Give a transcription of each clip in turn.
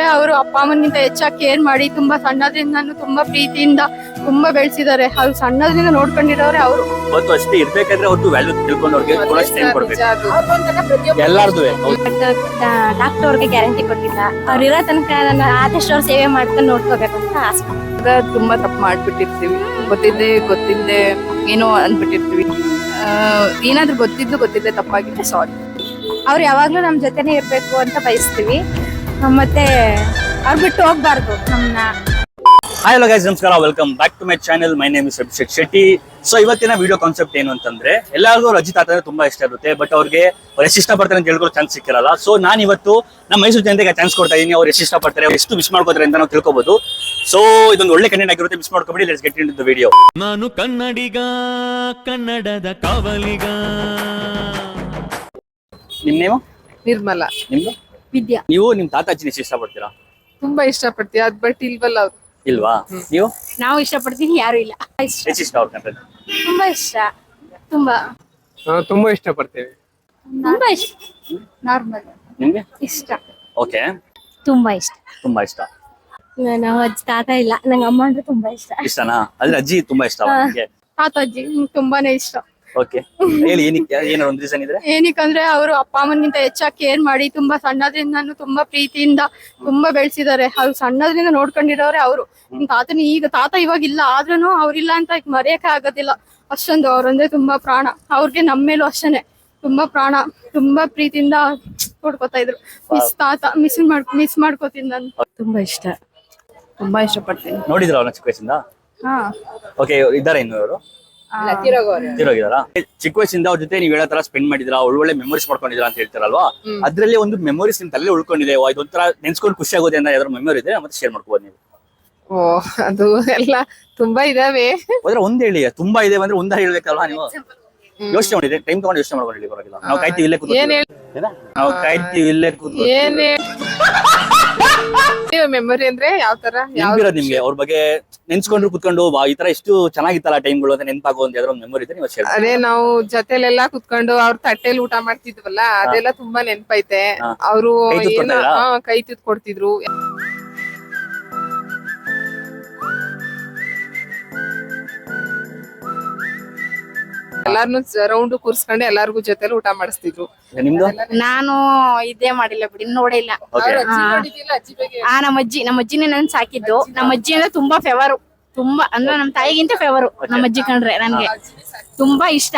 ಅಂದ್ರೆ ಅವರು ಅಪ್ಪ ಅಮ್ಮನಿಗಿಂತ ಹೆಚ್ಚಾಗಿ ಕೇರ್ ಮಾಡಿ ತುಂಬಾ ಸಣ್ಣದ್ರಿಂದ ತುಂಬಾ ಪ್ರೀತಿಯಿಂದ ತುಂಬಾ ಬೆಳೆಸಿದ್ದಾರೆ. ಅವ್ರು ಸಣ್ಣದ್ರಿಂದ ನೋಡ್ಕೊಂಡಿರೋರೆ ಅವರು. ಮತ್ತು ಅಷ್ಟೇ ಇರ್ಬೇಕಂದ್ರೆ ಅವ್ರದ್ದು ವ್ಯಾಲ್ಯೂ ತಿಳ್ಕೊಂಡು ಅವ್ರಿಗೆ ಟೈಮ್ ಕೊಡ್ಬೇಕು ಎಲ್ಲಾರ್ದು ಡಾಕ್ಟರ್ ಅವ್ರಿಗೆ ಗ್ಯಾರಂಟಿ ಕೊಟ್ಟಿಲ್ಲ ಅವ್ರು ಇರೋ ತನಕ ನಾನು ಆದಷ್ಟು ಅವ್ರು ಸೇವೆ ಮಾಡ್ಕೊಂಡು ನೋಡ್ಕೋಬೇಕು ಅಂತ ಆಸೆ. ತುಂಬಾ ತಪ್ಪು ಮಾಡ್ಬಿಟ್ಟಿರ್ತೀವಿ. ಗೊತ್ತಿದ್ದೆ ಗೊತ್ತಿದ್ದೆ ಏನೋ ಅಂದ್ಬಿಟ್ಟಿರ್ತೀವಿ. ಏನಾದ್ರೂ ಗೊತ್ತಿದ್ದು ಗೊತ್ತಿದ್ದೆ ತಪ್ಪಾಗಿದ್ದೆ ಸಾರಿ ಅವ್ರು ಯಾವಾಗ್ಲೂ ನಮ್ಮ ಜೊತೆನೆ ಇರಬೇಕು ಅಂತ ಬಯಸ್ತೀವಿ. ಮತ್ತೆ ಅವ್ರು ಬಿಟ್ಟು ಹೋಗ್ಬಾರ್ದು ನಮ್ನ. ಹಾಯ್ ಹಲೋ ಗೈಸ್ ನಮಸ್ಕಾರ. Welcome back to my channel my name is Abhishek Shetty so ಇವತ್ತಿನ ವಿಡಿಯೋ ಕಾನ್ಸೆಪ್ಟ್ ಏನು ಅಂತಂದ್ರೆ ಎಲ್ಲರಿಗೂ ರಜಿತ್ ಆತ ಅಂದ್ರೆ ತುಂಬಾ ಇಷ್ಟ ಇರುತ್ತೆ ಬಟ್ ಅವ್ರಿಗೆ ಅವ್ರು ಎಷ್ಟು ಇಷ್ಟಪಡ್ತಾರೆ ಅಂತ ಹೇಳ್ಕೊಳ್ಳೋ ಚಾನ್ಸ್ ಸಿಕ್ಕಿರಲ್ಲ. ಸೊ ನಾನು ಇವತ್ತು ನಮ್ಮ ಮೈಸೂರು ಜನತೆಗೆ ಚಾನ್ಸ್ ಕೊಡ್ತಾ ಇದೀನಿ. ಅವ್ರು ಎಷ್ಟು ಇಷ್ಟಪಡ್ತಾರೆ ಅವ್ರು ಎಷ್ಟು ಮಿಸ್ ಮಾಡ್ಕೋತಾರೆ ಅಂತ ನಾವು ತಿಳ್ಕೊಬಹುದು ಸೊ ಇದೊಂದು ಒಳ್ಳೆ ಕಂಟೆಂಟ್ ಆಗಿರುತ್ತೆ. Miss ಮಾಡ್ಕೊಬೇಡಿ. Let's get in the video ನಾನು ಕನ್ನಡಿಗ ಕನ್ನಡದ ಕಾವಲಿಗ. ನಿಮ್ಮ ನೇಮು ನಿರ್ಮಲ. ನಿಮ್ದು? ವಿದ್ಯಾ. ನೀವು ನಿಮ್ ತಾತ ಅಜ್ಜಿನ ಪಡ್ತೀರಾ ಇಷ್ಟಪಡ್ತೀರಾ? ತುಂಬಾ ಇಷ್ಟಪಡ್ತೀವಿ ಅದ್ ಬಟ್ ಇಲ್ವಲ್ಲ ಅವ್ರು. ಇಲ್ವಾ? ನೀವು? ನಾವು ಇಷ್ಟಪಡ್ತೀನಿ ಯಾರು ಇಲ್ಲ. ಇಷ್ಟ ಇಷ್ಟ ಅವ್ರ ಕಂಡ್ರೆ ತುಂಬಾ ಇಷ್ಟ. ತುಂಬಾ. ನಾವು ತುಂಬಾ ಇಷ್ಟಪಡ್ತೇವೆ. ತುಂಬಾ ಇಷ್ಟ. ನಾರ್ಮಲ್. ನಿಮ್ಗೆ? ಇಷ್ಟ. ಓಕೆ. ತುಂಬಾ ಇಷ್ಟ. ತುಂಬಾ ಇಷ್ಟ. ನಾವು ಅಜ್ಜಿ ತಾತ ಇಲ್ಲ. ನಂಗೆ ಅಮ್ಮ ಅಂದ್ರೆ ತುಂಬಾ ಇಷ್ಟ. ಇಷ್ಟನಾ? ಅಂದ್ರೆ ಅಜ್ಜಿ ತುಂಬಾ ಇಷ್ಟ ನಿಮ್ಗೆ? ತಾತಾಜಿ ನಂಗ್ ತುಂಬಾನೇ ಇಷ್ಟ. ಓಕೆ ಹೇಳಿ ಏನಕ್ಕೆ ಏನಾರ ಒಂದು ರೀಸನ್ ಇದ್ರೆ? ಏನಕ್ಕಂದ್ರೆ ಅವರು ಅಪ್ಪ ಅಮ್ಮನಿಗಿಂತ ಹೆಚ್ಚಾಗಿ ಕೇರ್ ಮಾಡಿ ತುಂಬಾ ಸಣ್ಣದ್ರಿಂದ ತುಂಬಾ ಪ್ರೀತಿಯಿಂದ ತುಂಬಾ ಬೆಳೆಸಿದ್ದಾರೆ. ಅವ್ರು ಸಣ್ಣದ್ರಿಂದ ನೋಡ್ಕೊಂಡಿರೋರೆ ಅವರು. ತಾತನ ಈಗ ತಾತ ಇವಾಗ ಇಲ್ಲ ಆದ್ರೂ ಅವ್ರಿಲ್ಲ ಅಂತ ಈಗ ಮರೆಯಕ್ಕೆ ಆಗೋದಿಲ್ಲ. ಅಷ್ಟೊಂದು ಅವ್ರಂದ್ರೆ ತುಂಬಾ ಪ್ರಾಣ. ಅವ್ರಿಗೆ ನಮ್ಮ ಮೇಲೂ ಅಷ್ಟೇನೆ. ತುಂಬಾ ಪ್ರಾಣ ತುಂಬಾ ಪ್ರೀತಿಯಿಂದ ನೋಡ್ಕೊತಾ ಇದ್ರು. ಮಿಸ್ ತಾತ ಮಿಸ್ ಮಾಡ್ ಮಿಸ್ ಮಾಡ್ಕೋತೀನಿ ನಾನು. ತುಂಬಾ ಇಷ್ಟ. ತುಂಬಾ ಇಷ್ಟಪಡ್ತೀನಿ. ನೋಡಿದ್ರ ಅವ್ರನ್ನ ಚಿಕ್ಕ ವಯಸ್ಸಿಂದ? ಹಾ. ಓಕೆ ಇದ್ದಾರೆ ಇನ್ನು ಇವರು. ತಿರೋಗಿದಾರಾ? ಚಿಕ್ಕ ವಯಸ್ಸಿಂದ ಅವ್ರ ಜೊತೆ ನೀವ್ ಹೇಳೋ ತರ ಸ್ಪೆಂಡ್ ಮಾಡಿದ್ರ ಒಳ್ಳೊಳ್ಳೆ ಮೆಮೊರೀಸ್ ಮಾಡ್ಕೊಂಡಿದ್ರ ಅಂತ ಹೇಳ್ತಾರಲ್ವಾ? ಅದ್ರಲ್ಲಿ ಒಂದು ಮೆಮೊರೀಸ್ ನಿಮ್ ತಲೆ ಉಳ್ಕೊಂಡಿದೆ ಒಂಥರ ಇದೊಂಥರ ನೆನ್ಸ್ಕೊಂಡು ಖುಷಿ ಆಗೋದೆ ಅಂದ್ರೆ ಯಾವ್ದಾದ್ರು ಮೆಮೊರಿ ಇದೆ ಮತ್ತೆ ಶೇರ್ ಮಾಡ್ಕೋಬಹುದು ನೀವು. ಓ ಅದು ಎಲ್ಲ ತುಂಬಾ ಇದಾವೆ. ಹೋದ್ರೆ ಒಂದ್ ಹೇಳಿ ತುಂಬಾ ಇದೆ ಅಂದ್ರೆ ಒಂದ ಹೇಳ್ಬೇಕಲ್ವಾ ನೀವು? ಯೋಚನೆ ಮಾಡಿದ್ರೆ ಟೈಮ್ ತಗೊಂಡು ಯೋಚನೆ ಮಾಡ್ಕೊಂಡು ಹೇಳಿ ಪರವಾಗಿಲ್ಲ ನಾವು ಕಾಯ್ತೀವಿ ಇಲ್ಲೇ ಕೂತ್ಕೊಂಡು. ನಾವು ಕಾಯ್ತೀವಿ ಇಲ್ಲೇ ಕೂತ್ಕೊಂಡು. ಮೆಮೊರಿ ಅಂದ್ರೆ ಯಾವ ತರ ಯಾವ ನಿಮ್ಗೆ ಅವ್ರ ಬಗ್ಗೆ ನೆನ್ಸ್ಕೊಂಡ್ರು ಕುತ್ಕೊಂಡು ವಾ, ಈ ತರ ಎಷ್ಟು ಚೆನ್ನಾಗಿತ್ತಲ್ಲ ಟೈಮ್ಗಳು ಅಂತ ನೆನಪಾಗೋ ಒಂದು ಯಾವ್ದಾದ್ರು ಮೆಮೊರಿ ಇದೆ ನೀವು ಅದೇ ನಾವು ಜೊತೆಲೆಲ್ಲಾ ಕುತ್ಕೊಂಡು ಅವ್ರ ತಟ್ಟೆಲಿ ಊಟ ಮಾಡ್ತಿದ್ವಲ್ಲ ಅದೆಲ್ಲ ತುಂಬಾ ನೆನಪೈತೆ ಹಾ. ಅವರು ಕೈ ತುತ್ತು? ಕೈ ತುತ್ ಕೊಡ್ತಿದ್ರು ಎಲ್ಲಾರ್ನು ರೌಂಡ್ ಕೂರ್ಸ್ಕೊಂಡು ಎಲ್ಲಾರ್ಗು ಜೊತೆಲಿ ಊಟ ಮಾಡಿಸ್ತಿದ್ರು. ನಿಮ್ದು? ನಾನು ಇದೇ ಮಾಡಿಲ್ಲ ಬಿಡಿ ನೋಡಿಲ್ಲ ಹಾ. ಆ ನಮ್ಮ ಅಜ್ಜಿ ನಮ್ಮ ಅಜ್ಜಿನೇ ನನ್ ಸಾಕಿದ್ದು. ನಮ್ಮ ಅಜ್ಜಿ ಅಂದ್ರೆ ತುಂಬಾ ಫೇವರು ತುಂಬಾ ಅಂದ್ರೆ ನಮ್ ತಾಯಿಗಿಂತ ಫೇವರು ನಮ್ಮ ಅಜ್ಜಿ ಕಂಡ್ರೆ ನನ್ಗೆ. ತುಂಬಾ ಇಷ್ಟ.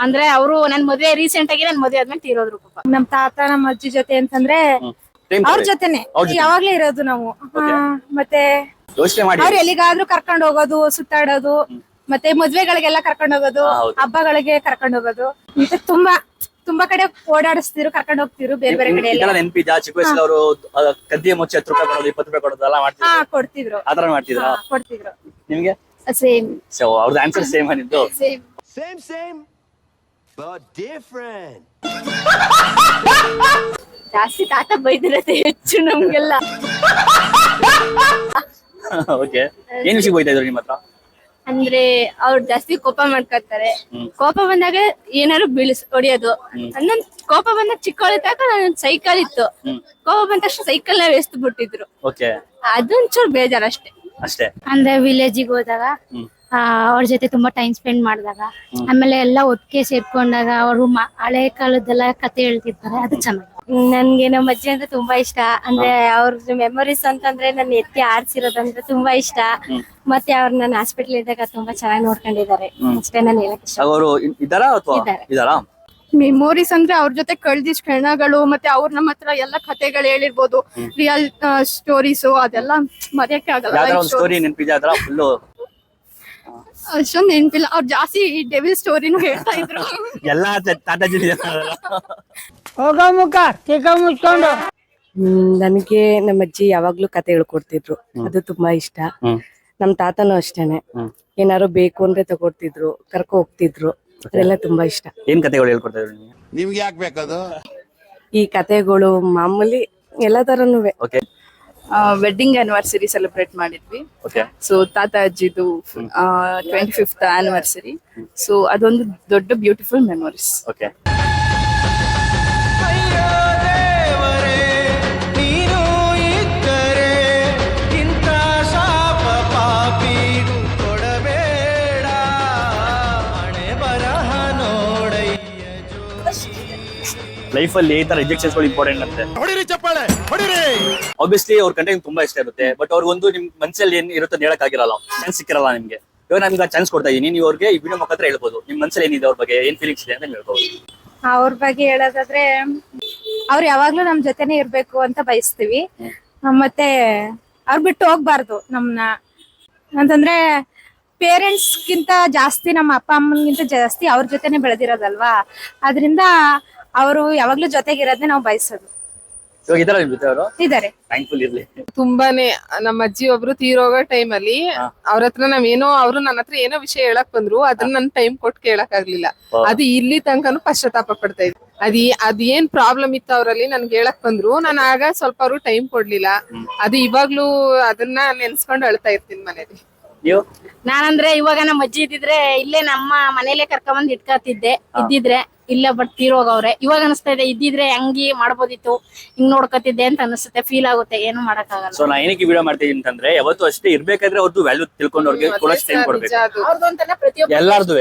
ಅಂದ್ರೆ ಅವರು ನನ್ ಮದ್ವೆ ರೀಸೆಂಟ್ ಆಗಿ ನನ್ ಮದ್ವೆ ಆದ್ಮೇಲೆ ತೀರೋದ್ರು ಪಾಪ. ನಮ್ ತಾತ ನಮ್ಮ ಅಜ್ಜಿ ಜೊತೆ ಅಂತಂದ್ರೆ ಟೈಮ್ ಅವ್ರ ಜೊತೆನೆ. ಅವ್ರ್ ಜೊತೆ. ಯಾವಾಗ್ಲೂ ಇರೋದು ನಾವು. Okay. ಮತ್ತೆ ಯೋಚನೆ ಮಾಡಿ. ಅವ್ರು ಎಲ್ಲಿಗಾದ್ರೂ ಕರ್ಕೊಂಡು ಹೋಗೋದು ಸುತ್ತಾಡೋದು. ಮತ್ತೆ ಮದ್ವೆಗಳಿಗೆಲ್ಲ ಕರ್ಕೊಂಡು ಹೋಗೋದು. ಹಬ್ಬಗಳಿಗೆ ಕರ್ಕೊಂಡು ಹೋಗೋದು. ಮತ್ತೆ ತುಂಬಾ ತುಂಬಾ ಕಡೆ ಓಡಾಡಿಸ್ತಿರು ಕರ್ಕೊಂಡು ಹೋಗ್ತಿರು ಬೇರೆ ಬೇರೆ ಕಡೆ ಎಲ್ಲ ನೆನಪಿದ್ಯಾ? ಚಿಕ್ಕ ವಯಸ್ಸಲ್ಲಿ ಅವರು ಕದ್ದಿಯ ಮುಚ್ಚಿ ಹತ್ತು ರೂಪಾಯಿ ಕೊಡೋದು ಇಪ್ಪತ್ತು ರೂಪಾಯಿ ಕೊಡೋದು ಎಲ್ಲ ಹಾ ಮಾಡ್ತಿದ್ರು ಕೊಡ್ತಿದ್ರು ಆತರ ಮಾಡ್ತಿದ್ರು? ಹಾ, ಕೊಡ್ತಿದ್ರು. ನಿಮ್ಗೆ? ಸೇಮ್ ಸೊ ಅವ್ರದ್ದು answer same ನಿದ್ದು same same same but different. ಜಾಸ್ತಿ ತಾತ ಬೈದಿರತ್ತೆ ಹೆಚ್ಚು ನಮ್ಗೆಲ್ಲ. ಓಕೆ ಏನ್ ವಿಷಯ ಹೋಯ್ತಾ ಇದ್ರು ನಿಮ್ಮ ಹತ್ರ ಅಂದ್ರೆ ಅವ್ರು ಜಾಸ್ತಿ ಕೋಪ ಮಾಡ್ಕೊತಾರೆ ಕೋಪ ಬಂದಾಗ ಏನಾದ್ರು ಬೀಳಿಸ್ ಹೊಡಿಯೋದು. ನನ್ನ ಕೋಪ ಬಂದಾಗ ಚಿಕ್ಕವಳಿದ್ದಾಗ ನನ್ನ ಸೈಕಲ್ ಇತ್ತು. ಕೋಪ ಬಂದ ತಕ್ಷಣ ಸೈಕಲ್ನ ಎಸ್ದು ಬಿಟ್ಟಿದ್ರು. ಓಕೆ. ಅದೊಂಚೂರು ಬೇಜಾರ್ ಅಷ್ಟೇ. ಅಷ್ಟೇ. ಅಂದ್ರೆ ವಿಲೇಜಿಗೆ ಹೋದಾಗ ಆ, ಅವ್ರ ಜೊತೆ ತುಂಬಾ ಟೈಮ್ ಸ್ಪೆಂಡ್ ಮಾಡಿದಾಗ ಆಮೇಲೆ ಎಲ್ಲ ಒಟ್ಟಿಗೆ ಸೇರ್ಕೊಂಡಾಗ ಅವರು ಹಳೆ ಕಾಲದೆಲ್ಲ ಕತೆ ಹೇಳ್ತಿರ್ತಾರೆ ಅದು ಚೆನ್ನಾಗಿ ನನ್ಗೆ ನಮ್ಮ ಅಜ್ಜಿ ಅಂದ್ರೆ ತುಂಬಾ ಇಷ್ಟ. ಅಂದ್ರೆ ಅವ್ರ ಮೆಮೊರೀಸ್ ಅಂತಂದ್ರೆ ನನ್ನ ಎತ್ತಿ ಆರ್ಸಿರೋದಂದ್ರೆ ತುಂಬಾ ಇಷ್ಟ. ಮತ್ತೆ ಅವ್ರ ನನ್ನ ಹಾಸ್ಪಿಟಲ್ ಇದ್ದಾಗ ತುಂಬಾ ಚೆನ್ನಾಗಿ ನೋಡ್ಕೊಂಡಿದ್ದಾರೆ. ಅಷ್ಟೇ ನಾನು ಹೇಳಕ್ ಇಷ್ಟ. ಅವರು ಇದ್ದಾರಾ ಅಥವಾ ಇದ್ದಾರೆ. ಇದ್ದಾರಾ? ಮೆಮೊರೀಸ್ ಅಂದ್ರೆ ಅವ್ರ ಜೊತೆ ಕಳ್ದಿದ್ ಕ್ಷಣಗಳು ಮತ್ತೆ ಅವ್ರ ನಮ್ಮ ಹತ್ರ ಎಲ್ಲ ಕಥೆಗಳು ಹೇಳಿರ್ಬೋದು. ರಿಯಲ್ ಸ್ಟೋರೀಸ್ ಅದೆಲ್ಲ ಮರೆಯಕ್ಕೆ ಆಗಲ್ಲ. ಯಾವ್ದಾರ ಒಂದು ಸ್ಟೋರಿ ನೆನಪಿದ್ಯಾ ಅದ್ರ ಫುಲ್ಲು ಅಷ್ಟೊಂದು ನೆನ್ಪಿಲ್ಲ. ಅವ್ರು ಜಾಸ್ತಿ ಡೆವಿಲ್ ಸ್ಟೋರಿನೂ ಹೇಳ್ತಾ ಇದ್ರು. ಎಲ್ಲಾ ತಾತಾಜಿ ಹ್ಮ್, ನನಗೆ ನಮ್ಮ ಅಜ್ಜಿ ಯಾವಾಗ್ಲೂ ಕತೆ ಹೇಳ್ಕೊಡ್ತಿದ್ರು. ಅದು ತುಂಬಾ ಇಷ್ಟ. ನಮ್ ತಾತನೂ ಅಷ್ಟೇನೆ. ಏನಾರು ಬೇಕು ಅಂದ್ರೆ ತಗೊಡ್ತಿದ್ರು ಕರ್ಕೊ ಹೋಗ್ತಿದ್ರು. ಅದೆಲ್ಲ ತುಂಬಾ ಇಷ್ಟ. ಏನ್ ಕತೆಗಳು ಹೇಳ್ಕೊಡ್ತಾ ಇದ್ರು ನಿಮ್ಗೆ? ನಿಮ್ಗೆ ಯಾಕೆ ಬೇಕದು ಈ ಕತೆಗಳು ಮಾಮೂಲಿ ಎಲ್ಲ ತರನು ಓಕೆ. ವೆಡ್ಡಿಂಗ್ ಆನಿವರ್ಸರಿ ಸೆಲೆಬ್ರೇಟ್ ಮಾಡಿದ್ವಿ. ಓಕೆ. ಸೊ ತಾತ ಅಜ್ಜಿದು ಟ್ವೆಂಟಿ ಫಿಫ್ತ್ ಆನಿವರ್ಸರಿ ಸೊ ಅದೊಂದು ದೊಡ್ಡ ಬ್ಯೂಟಿಫುಲ್ ಮೆಮೊರೀಸ್ ಓಕೆ. ಲೈಫಲ್ಲಿ ಈ ತರ ರಿಜೆಕ್ಷನ್ಸ್ಗಳು ಇಂಪಾರ್ಟೆಂಟ್ ಅಂತೆ. ಆಬ್ವಿಯಸ್ಲಿ ಅವ್ರ ಕಂಟೆಂಟ್ ತುಂಬಾ ಇಷ್ಟ ಇರುತ್ತೆ ಬಟ್ ಅವ್ರಿಗೊಂದು ನಿಮ್ ಮನ್ಸಲ್ಲಿ ಏನ್ ಇರುತ್ತೆ ಹೇಳಕ್ ಆಗಿರಲ್ಲ ಚಾನ್ಸ್ ಸಿಕ್ಕಿರಲ್ಲ ನಿಮ್ಗೆ. ಇವಾಗ ನಾನು ಈಗ ಚಾನ್ಸ್ ಕೊಡ್ತಾ ಇದೀನಿ ನೀವು ಅವ್ರಿಗೆ ಈ ವಿಡಿಯೋ ಮುಖಾಂತರ ಹೇಳ್ಬೋದು. ನಿಮ್ ಮನ್ಸಲ್ಲಿ ಏನಿದೆ ಅವ್ರ ಬಗ್ಗೆ ಏನ್ ಫೀಲಿಂಗ್ಸ್ ಇದೆ ಅಂತ ಹೇಳ್ಬೋದು. ಅವ್ರ ಬಗ್ಗೆ ಹೇಳೋದಾದ್ರೆ ಅವ್ರು ಯಾವಾಗ್ಲೂ ನಮ್ ಜೊತೆನೆ ಇರ್ಬೇಕು ಅಂತ ಬಯಸ್ತೀವಿ. ಮತ್ತೆ ಅವ್ರು ಬಿಟ್ಟು ಹೋಗ್ಬಾರ್ದು ನಮ್ನ. ಅಂತಂದ್ರೆ ಪೇರೆಂಟ್ಸ್ ಗಿಂತ ಜಾಸ್ತಿ ನಮ್ಮ ಅಪ್ಪ ಅಮ್ಮನ್ಗಿಂತ ಜಾಸ್ತಿ ಅವ್ರ ಜೊತೆನೆ ಬೆಳೆದಿರೋದಲ್ವಾ? ಅದರಿಂದ ಅವರು ಯಾವಾಗ್ಲೂ ಜೊತೆಗಿರೋದನ್ನೇ ನಾವು ಬಯಸೋದು. ಇವಾಗ ಈ ತರ ನಿಮ್ ಜೊತೆ ಅವರು? ಇದಾರೆ ಥ್ಯಾಂಕ್ಫುಲ್ ಇರ್ಲಿ. ತುಂಬಾನೇ ನಮ್ಮ ಅಜ್ಜಿ ಒಬ್ರು ತೀರೋಗೋ ಟೈಮ್ ಅಲ್ಲಿ. ಅವ್ರ ಹತ್ರ ನಾವ್ ಏನೋ ಅವ್ರು ನನ್ನ ಹತ್ರ ಏನೋ ವಿಷಯ ಹೇಳಕ್ ಬಂದ್ರು ಅದನ್ನ ನನ್ ಟೈಮ್ ಕೊಟ್ಟು ಕೇಳಕ್ ಆಗ್ಲಿಲ್ಲ. ಅದು ಇಲ್ಲಿ ತನಕನು ಪಶ್ಚಾತ್ತಾಪ ಪಡ್ತಾ ಇದ್ವಿ ಅದಿ ಅದ್ ಏನ್ ಪ್ರಾಬ್ಲಮ್ ಇತ್ತು ಅವರಲ್ಲಿ ನನ್ಗೆ ಹೇಳಕ್ ಬಂದ್ರು ನಾನು ಆಗ ಸ್ವಲ್ಪ ಅವ್ರು ಟೈಮ್ ಕೊಡ್ಲಿಲ್ಲ. ಅದು ಇವಾಗ್ಲೂ ಅದನ್ನ ನೆನ್ಸ್ಕೊಂಡು ಅಳ್ತಾ ಇರ್ತೀನಿ ಮನೇಲಿ. ನೀವು? ನಾನಂದ್ರೆ ಇವಾಗ ನಮ್ಮ ಅಜ್ಜಿ ಇದ್ದಿದ್ರೆ ಇಲ್ಲೇ ನಮ್ಮ ಮನೇಲೆ ಕರ್ಕೊಂಬಂದ್ ಇಟ್ಕೊತಿದ್ದೆ ಇದ್ದಿದ್ರೆ ಇಲ್ಲ ಬಟ್ ತೀರೋಗವ್ರೆ ಇವಾಗ ಅನಿಸ್ತಾ ಇದೆ ಇದ್ದಿದ್ರೆ ಹಂಗಿ ಮಾಡ್ಬೋದಿತ್ತು ಹಿಂಗ್ ನೋಡ್ಕೊತಿದ್ದೆ ಅಂತ ಅನಿಸುತ್ತೆ ಫೀಲ್ ಆಗುತ್ತೆ ಏನು ಮಾಡಕ್ಕಾಗಲ್ಲ. ಸೊ ನಾ ಏನಕ್ಕೆ ವಿಡಿಯೋ ಮಾಡ್ತೀನಿ ಅಂತಂದ್ರೆ ಯಾವತ್ತು ಅಷ್ಟೇ ಇರ್ಬೇಕಾದ್ರೆ ಅವ್ರದ್ದು ವ್ಯಾಲ್ಯೂ ತಿಳ್ಕೊಂಡು ಅವ್ರಿಗೆ ಕೊಡೋಷ್ಟು ಟೈಮ್ ಕೊಡ್ಬೇಕು. ಎಲ್ಲಾರ್ದು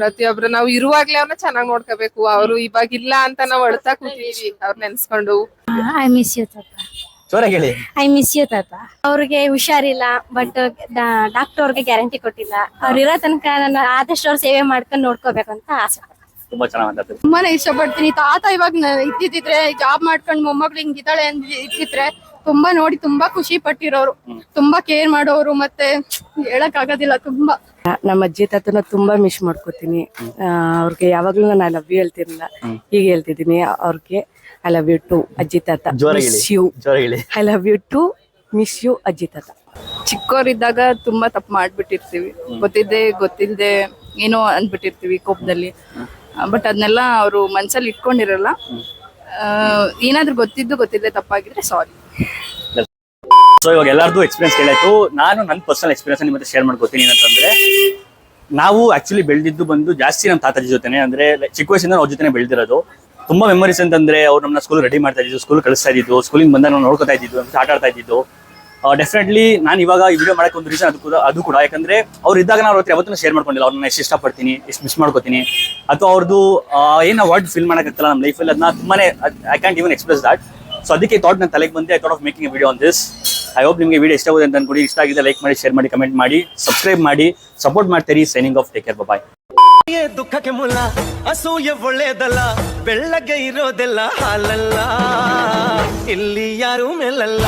ಪ್ರತಿಯೊಬ್ರು. ನಾವು ಇರುವಾಗ್ಲೇ ಅವ್ರನ್ನ ಚೆನ್ನಾಗಿ ನೋಡ್ಕೋಬೇಕು. ಅವ್ರು ಇವಾಗ ಇಲ್ಲ ಅಂತ ನಾವ್ ಅಳ್ತಾ ಕೂತಿದೀವಿ. ಅವ್ರ ನೆನ್ಸ್ಕೊಂಡು. ಐ ಮಿಸ್ ಯು ಜೋರಾಗಿ ಹೇಳಿ ಐ ಮಿಸ್ ಯು ತಾತ. ಅವ್ರಿಗೆ ಹುಷಾರಿಲ್ಲ ಬಟ್ ಡಾಕ್ಟರ್ ಅವ್ರಿಗೆ ಗ್ಯಾರಂಟಿ ಕೊಟ್ಟಿಲ್ಲ. ಅವ್ರು ಇರೋ ತನಕ ನಾನು ಆದಷ್ಟು ಅವ್ರ ಸೇವೆ ಮಾಡ್ಕೊಂಡು ನೋಡ್ಕೋಬೇಕಂತ ಆಸೆ ತುಂಬಾ ಚೆನ್ನಾಗಿ ಮಾತಾಡ್ತಾರೆ ತುಂಬಾನೇ ಇಷ್ಟಪಡ್ತೀನಿ. ತಾತ ಇವಾಗ ನ- ಇದ್ದಿದ್ರೆ ಜಾಬ್ ಮಾಡ್ಕೊಂಡು ಮೊಮ್ಮಗಳು ಹಿಂಗಿದ್ದಾಳೆ ಇದ್ದಾಳೆ ಇದ್ದಿದ್ರೆ ತುಂಬಾ ನೋಡಿ ತುಂಬಾ ಖುಷಿ ಪಟ್ಟಿರೋರು. ತುಂಬಾ ಕೇರ್ ಮಾಡೋರು ಮತ್ತೆ ಹೇಳಕ್ ಆಗೋದಿಲ್ಲ ತುಂಬಾ. ನಮ್ಮ ಅಜ್ಜಿ ತಾತನ ತುಂಬಾ ಮಿಸ್ ಮಾಡ್ಕೋತೀನಿ. ಆ, ಅವ್ರಿಗೆ ಯಾವಾಗ್ಲೂ ನಾನು ಐ ಲವ್ ಯು ಹೇಳ್ತಿರ್ಲಿಲ್ಲ. ಹೀಗೆ ಹೇಳ್ತಿದ್ದೀನಿ. ಅವ್ರಿಗೆ ಐ ಲವ್ ಯು ಟು ಅಜ್ಜಿ ತಾತ miss you I love you too miss you ಅಜ್ಜಿ ತಾತ ಚಿಕ್ಕವರಿದ್ದಾಗ ತುಂಬಾ ತಪ್ಪು ಮಾಡ್ಬಿಟ್ಟಿರ್ತೀವಿ. ಗೊತ್ತಿದ್ದೆ ಗೊತ್ತಿಲ್ಲದೆ ಏನೋ ಅಂದ್ಬಿಟ್ಟಿರ್ತೀವಿ ಕೋಪದಲ್ಲಿ. ಬಟ್ ಅದನ್ನೆಲ್ಲ ಅವರು ಮನಸ್ಸಲ್ಲಿ ಇಟ್ಕೊಂಡಿರಲ್ಲ. ಆ, ಏನಾದ್ರೂ ಗೊತ್ತಿದ್ದು ಗೊತ್ತಿದ್ದೆ ತಪ್ಪಾಗಿದ್ರೆ ಸಾರಿ ಸೊ ಇವಾಗ ಎಲ್ಲಾರ್ದು ಎಕ್ಸ್ಪೀರಿಯನ್ಸ್ ಕೇಳಾಯ್ತು. ನಾನು ನನ್ನ ಪರ್ಸನಲ್ ಎಕ್ಸ್ಪೀರಿಯನ್ಸ್ ನಿಮ್ಮ ಶೇರ್ ಮಾಡ್ಕೋತೀನಿ ಏನಂತಂದ್ರೆ ನಾವು ಆಕ್ಚುಲಿ ಬೆಳೆದಿದ್ದು ಬಂದು ಜಾಸ್ತಿ ನಮ್ಮ ತಾತಾಜಿ ಜೊತೆನೆ. ಅಂದ್ರೆ ಚಿಕ್ಕ ವಯಸ್ಸಿಂದ ಅವ್ರ ಜೊತೆ ಬೆಳೆದಿರೋದು. ತುಂಬಾ ಮೆಮೊರೀಸ್ ಅಂತಂದ್ರೆ ಅವ್ರು ನಮ್ಮ ಸ್ಕೂಲ್ ರೆಡಿ ಮಾಡ್ತಾ ಇದ್ದು ಸ್ಕೂಲ್ ಕಳಿಸ್ತಾ ಇದ್ದು ಸ್ಕೂಲಿಂಗ್ ಬಂದ ನಾವು ನೋಡ್ಕೊತಾ ಇದ್ದಿದ್ದು ಆಟ ಆಡ್ತಾ ಇದ್ದಿದ್ದು. ಡೆಫಿನೆಟ್ಲಿ ನಾನು ಇವಾಗ ಈ ವಿಡಿಯೋ ಮಾಡಕ್ಕೆ ಒಂದು ರೀಸನ್ ಅದು ಕೂಡ ಅದು ಕೂಡ. ಯಾಕಂದ್ರೆ ಅವ್ರು ಇದ್ದಾಗ ನಾನು ಅವ್ರ ಯಾವತ್ತೂ ಶೇರ್ ಮಾಡ್ಕೊಂಡಿಲ್ಲ. ಅವ್ರನ್ನ ಎಷ್ಟು ಇಷ್ಟಪಡ್ತೀನಿ ಎಷ್ಟು ಮಿಸ್ ಮಾಡ್ಕೋತೀನಿ. ಅಥವಾ ಅವ್ರದ್ದು ಏನೋ ವರ್ಡ್ ಫೀಲ್ ಮಾಡೋಕ್ಕಾಗಲ್ಲ ನಮ್ಮ ಲೈಫಲ್ಲಿ ಅದನ್ನ ತುಂಬಾನೇ I can't even express that so ಅದಕ್ಕೆ ಥಾಟ್ ನನ್ನ ತಲೆಗೆ ಬಂದೆ I thought of making video on this I hope ನಿಮಗೆ ವಿಡಿಯೋ ಇಷ್ಟ ಆಗುತ್ತೆ ಅಂತ ಅನ್ಕೊಡಿ. ಇಷ್ಟ ಆಗಿದೆ ಲೈಕ್ ಮಾಡಿ ಶೇರ್ ಮಾಡಿ ಕಮೆಂಟ್ ಮಾಡಿ ಸಬ್ಸ್ಕ್ರೈಬ್ ಮಾಡಿ ಸಪೋರ್ಟ್ ಮಾಡ್ತೀರಿ. Signing off take care bye ದುಃಖಕ್ಕೆ ಅಸೂಯ ಒಳ್ಳೇದಲ್ಲ. ಬೆಳ್ಳಗೆ ಇರೋದೆಲ್ಲ ಹಾಲಲ್ಲ ಇಲ್ಲಿ ಯಾರು ಮೇಲಲ್ಲ